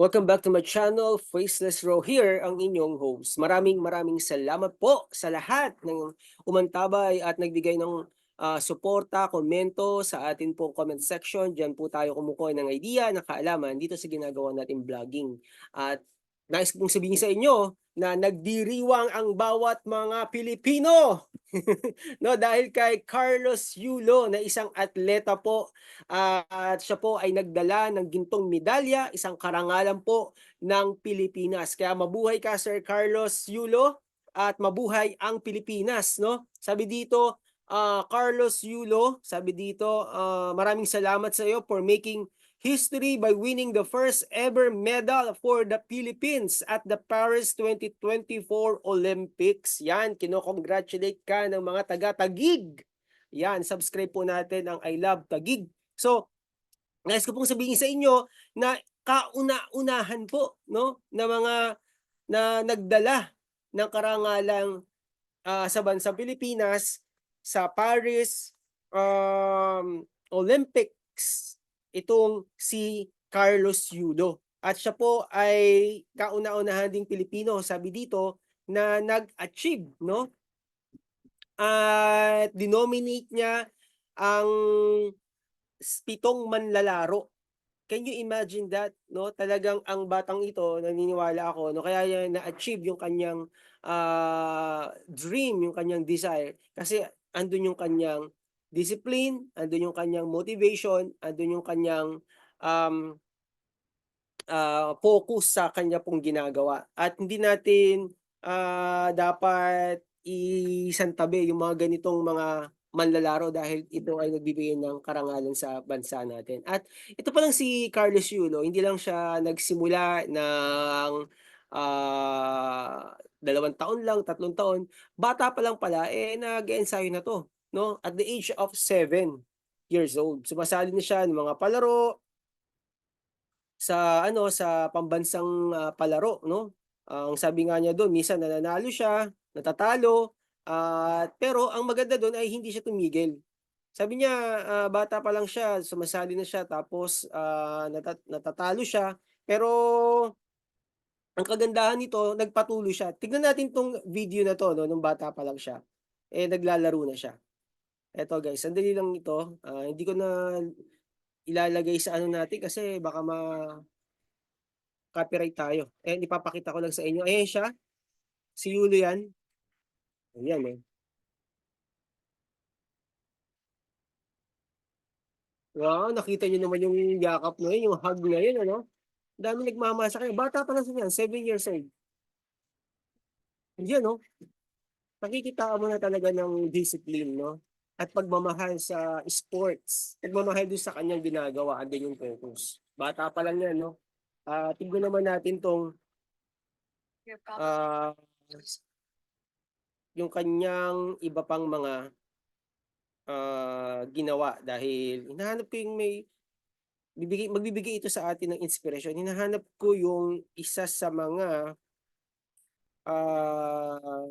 Welcome back to my channel, Faceless Row here, ang inyong host. Maraming maraming salamat po sa lahat ng umantabay at nagbigay ng ah, suporta, komento sa atin pong comment section. Diyan po tayo kumukuha ng idea, ng kaalaman dito sa ginagawa nating vlogging. At nais kong sabihin sa inyo na nagdiriwang ang bawat mga Pilipino. no, dahil kay Carlos Yulo na isang atleta po Ah, at siya po ay nagdala ng gintong medalya, isang karangalan po ng Pilipinas. Kaya mabuhay ka Sir Carlos Yulo at mabuhay ang Pilipinas, no? Sabi dito, ah, Carlos Yulo, sabi dito, ah, maraming salamat sa iyo for making history by winning the first ever medal for the Philippines at the Paris 2024 Olympics. Yan, kino-congratulate ka ng mga taga-Tagig. Yan, subscribe po natin ang I Love Tagig. So, nais ko pong sabihin sa inyo na kauna-unahan po no na mga na nagdala ng karangalang ah, sa bansang Pilipinas sa Paris um, Olympics itong si Carlos Yulo. At siya po ay kauna-unahan ding Pilipino, sabi dito, na nag-achieve, no? At dinominate niya ang pitong manlalaro. Can you imagine that? No, talagang ang batang ito, naniniwala ako, no, kaya niya na-achieve yung kanyang ah, dream, yung kanyang desire. Kasi andun yung kanyang discipline, andun yung kanyang motivation, andun yung kanyang um, ah, focus sa kanya pong ginagawa. At hindi natin ah, dapat isantabi yung mga ganitong mga manlalaro dahil ito ay nagbibigay ng karangalan sa bansa natin. At ito pa lang si Carlos Yulo, hindi lang siya nagsimula ng ah, dalawang taon lang, tatlong taon, bata pa lang pala, eh nag-ensayo na to, no? At the age of seven years old. Sumasali na siya ng mga palaro sa ano sa pambansang ah, palaro, no? Ang sabi nga niya doon, minsan nananalo siya, natatalo, at pero ang maganda doon ay hindi siya tumigil. Sabi niya, ah, bata pa lang siya, sumasali na siya tapos ah, nata- natatalo siya, pero ang kagandahan nito, nagpatuloy siya. Tignan natin tong video na to, no, nung bata pa lang siya. Eh, naglalaro na siya. Eto guys, sandali lang ito. Ah, hindi ko na ilalagay sa ano natin kasi baka ma copyright tayo. Eh, ipapakita ko lang sa inyo. Ayan siya. Si Yulo yan. Ayan eh. Wow, nakita niyo naman yung yakap na yun, yung hug na yun, ano? Dami nagmamasa kayo. Bata pa lang siya yan, 7 years old. Yan, no? Nakikita mo na talaga ng discipline, no? At pagmamahal sa sports. Pagmamahal doon sa kanyang ginagawa, andun yung focus. Bata pa lang yan, no? Ah, tignan naman natin tong ah, yung kanyang iba pang mga ah, ginawa dahil hinahanap ko yung may bibigay magbibigay ito sa atin ng inspiration. Hinahanap ko yung isa sa mga ah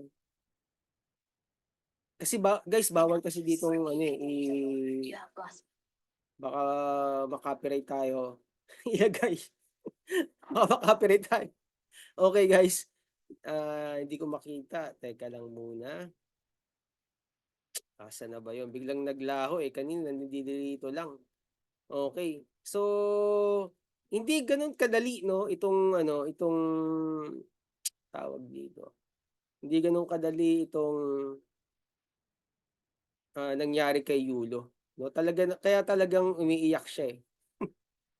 kasi ba, guys bawal kasi dito yung ano eh i- baka makopyright tayo. yeah guys. baka makopyright tayo. Okay guys. Ah, hindi ko makita. Teka lang muna. Asa na ba yun? Biglang naglaho eh. Kanina nandito lang. Okay. So, hindi ganun kadali, no? Itong, ano, itong tawag dito. Hindi ganun kadali itong ah, nangyari kay Yulo. No? Talaga, kaya talagang umiiyak siya eh.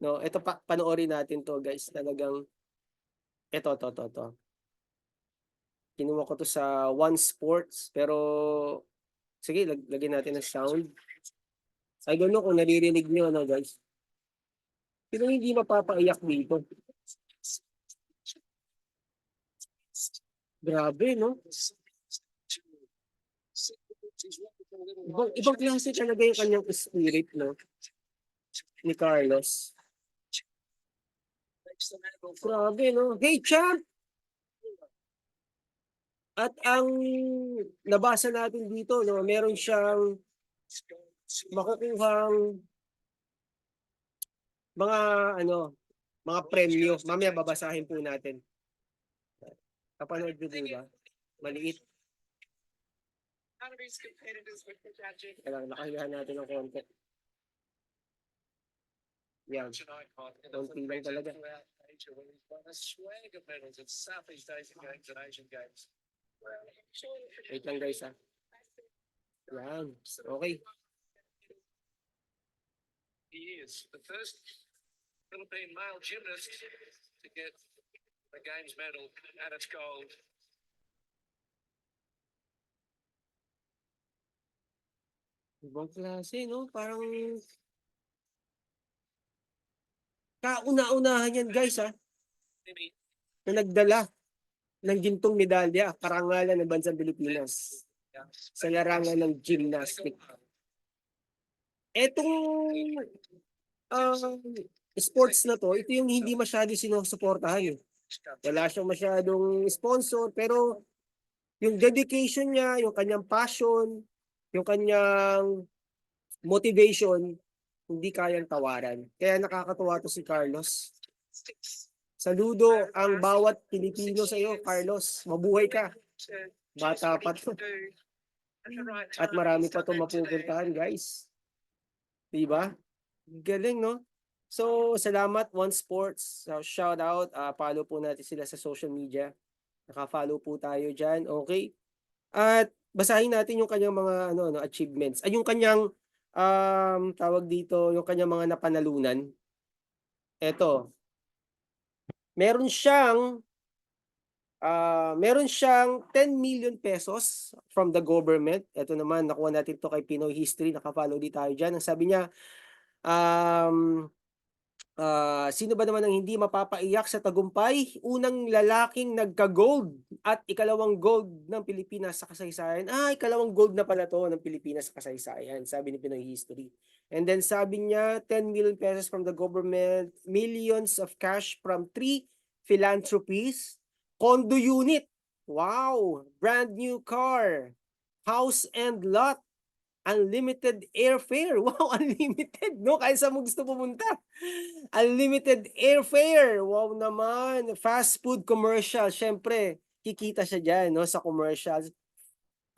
no, ito pa, panoorin natin to guys. Talagang, ito, to, to, to. Kinuha ko to sa One Sports, pero sige, lag lagyan natin ng sound. I don't know kung naririnig nyo, ano guys. Pero hindi mapapaiyak dito. Grabe, no? Ibang, ibang klase talaga yung kanyang spirit, no? Ni Carlos. Grabe, no? Hey, champ! At ang nabasa natin dito, no, meron siyang makukuhang mga ano, mga premyo. Mamaya babasahin po natin. Kapanood nyo po ba? Maliit. Kailangan nakahigahan natin ng konti. Yan. Konti lang talaga. Wait lang guys ha. Yan. Okay. He is the first Philippine male gymnast to get the games medal and it's gold. Ibang klase, no? Parang kauna-unahan yan guys ha. Na nagdala ng gintong medalya, karangalan ng bansang Pilipinas sa larangan ng gymnastic. Etong ah, sports na to, ito yung hindi masyado sinusuportahan eh. Wala siyang masyadong sponsor, pero yung dedication niya, yung kanyang passion, yung kanyang motivation, hindi kayang tawaran. Kaya nakakatuwa to si Carlos. Saludo ang bawat Pilipino sa iyo, Carlos. Mabuhay ka. Bata pa to. At marami pa to mapupuntahan, guys. Diba? Galing, no? So, salamat One Sports. So, shout out. ah, follow po natin sila sa social media. Naka-follow po tayo dyan. Okay? At basahin natin yung kanyang mga ano, ano, achievements. Ay, yung kanyang um, tawag dito, yung kanyang mga napanalunan. Eto. Meron siyang ah meron siyang 10 million pesos from the government. Ito naman, nakuha natin to kay Pinoy History. Naka-follow din tayo dyan. Ang sabi niya, um, ah, sino ba naman ang hindi mapapaiyak sa tagumpay? Unang lalaking nagka-gold at ikalawang gold ng Pilipinas sa kasaysayan. Ah, ikalawang gold na pala to ng Pilipinas sa kasaysayan, sabi ni Pinoy History. And then sabi niya, 10 million pesos from the government, millions of cash from three philanthropies, condo unit, wow, brand new car, house and lot, unlimited airfare. Wow, unlimited, no? Kahit saan mo gusto pumunta. Unlimited airfare. Wow naman. Fast food commercial. Siyempre, kikita siya dyan, no? Sa commercials.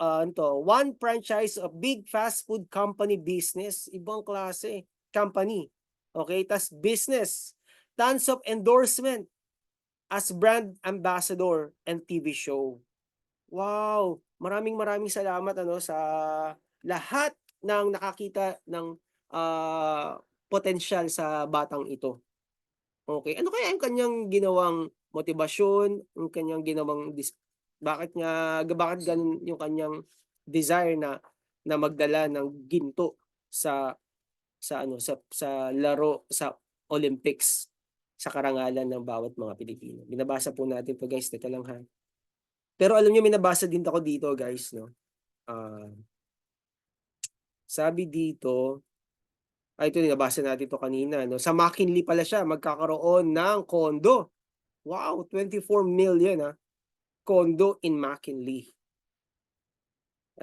Uh, to, one franchise of big fast food company business. Ibang klase. Company. Okay? Tas business. Tons of endorsement as brand ambassador and TV show. Wow! Maraming maraming salamat ano sa lahat ng nakakita ng ah, potensyal sa batang ito. Okay, ano kaya yung kanyang ginawang motivasyon, yung kanyang ginawang bakit nga bakit ganun yung kanyang desire na na magdala ng ginto sa sa ano sa sa laro sa Olympics sa karangalan ng bawat mga Pilipino. Binabasa po natin to guys, teka lang ha. Pero alam niyo may nabasa din ako dito guys no. Ah sabi dito, ay ito nabasa natin to kanina no. Sa McKinley pala siya magkakaroon ng kondo. Wow, 24 million ha. Kondo in McKinley.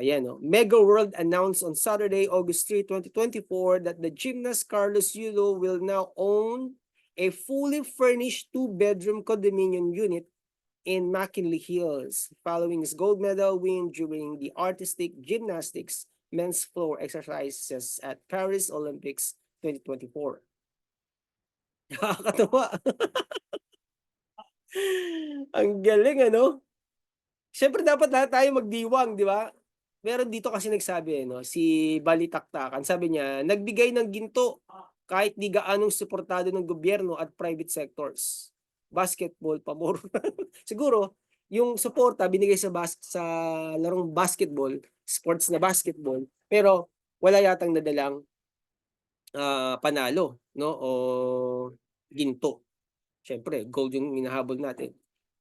Ayan no. Mega World announced on Saturday, August 3, 2024 that the gymnast Carlos Yulo will now own a fully furnished two-bedroom condominium unit in McKinley Hills following his gold medal win during the artistic gymnastics men's floor exercises at Paris Olympics 2024. Nakakatawa. Ang galing ano? Siyempre dapat lahat tayo magdiwang, di ba? Meron dito kasi nagsabi, no, si Balitaktakan, sabi niya, nagbigay ng ginto kahit di gaanong suportado ng gobyerno at private sectors. Basketball, pabor. Siguro, yung suporta binigay sa bas sa larong basketball, sports na basketball, pero wala yatang nadalang ah, panalo, no? O ginto. Siyempre, gold yung hinahabol natin.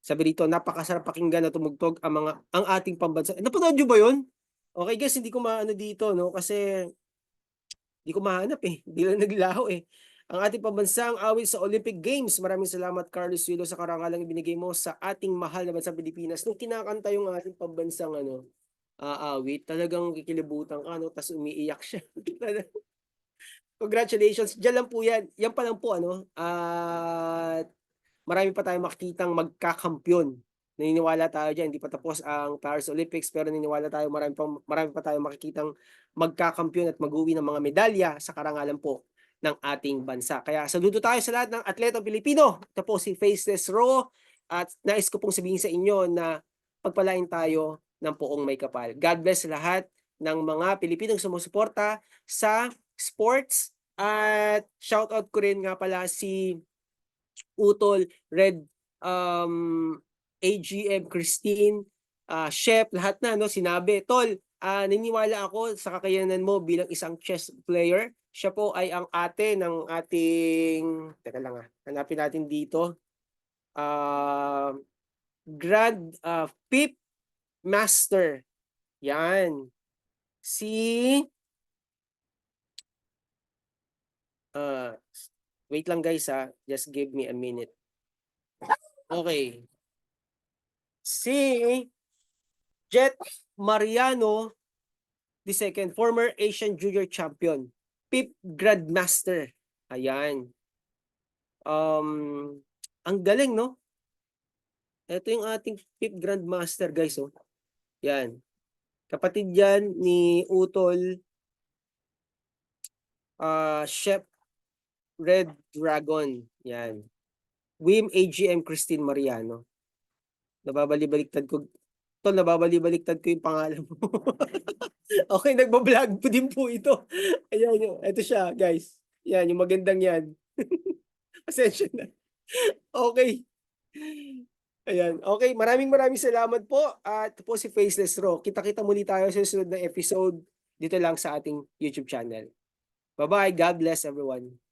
Sabi rito, napakasarap pakinggan na tumugtog ang mga ang ating pambansa. Napanood niyo ba 'yon? Okay guys, hindi ko maano dito no kasi hindi ko mahanap eh. Hindi lang naglaho eh. Ang ating pambansang awit sa Olympic Games. Maraming salamat Carlos Yulo sa karangalang ibinigay mo sa ating mahal na bansang Pilipinas. Nung kinakanta yung ating pambansang ano, ah, awit, talagang kikilibutan ka no, tas umiiyak siya. Congratulations. Diyan lang po yan. Yan pa lang po ano. At marami pa tayong makikitang magkakampyon. Naniniwala tayo diyan. Hindi pa tapos ang Paris Olympics pero naniniwala tayo marami pa marami pa tayong makikitang magkakampyon at mag-uwi ng mga medalya sa karangalan po ng ating bansa. Kaya saludo tayo sa lahat ng atletang Pilipino. Ito po si Faceless Ro at nais ko pong sabihin sa inyo na pagpalain tayo ng poong may kapal. God bless lahat ng mga Pilipinong sumusuporta sa sports at shoutout ko rin nga pala si Utol Red um AGM Christine ah Chef lahat na no sinabi tol ah naniniwala ako sa kakayanan mo bilang isang chess player siya po ay ang ate ng ating teka lang ah hanapin natin dito ah Grand ah, Pip Master yan si Ah, wait lang guys ha. Just give me a minute. Okay. Si Jet Mariano the second former Asian Junior Champion, Pip Grandmaster. Ayan. Um, ang galing no? Ito yung ating Pip Grandmaster guys oh. Yan. Kapatid yan ni Utol ah Chef Red Dragon. Yan. Wim AGM Christine Mariano. Nababalibaliktad ko. Tol, nababalibaliktad ko yung pangalan mo. okay, nagbablog po din po ito. Ayan, yun. ito siya, guys. Yan, yung magandang yan. Pasensya na. Okay. Ayan. Okay, maraming maraming salamat po. At po si Faceless Ro. Kita-kita muli tayo sa susunod na episode dito lang sa ating YouTube channel. Bye-bye. God bless everyone.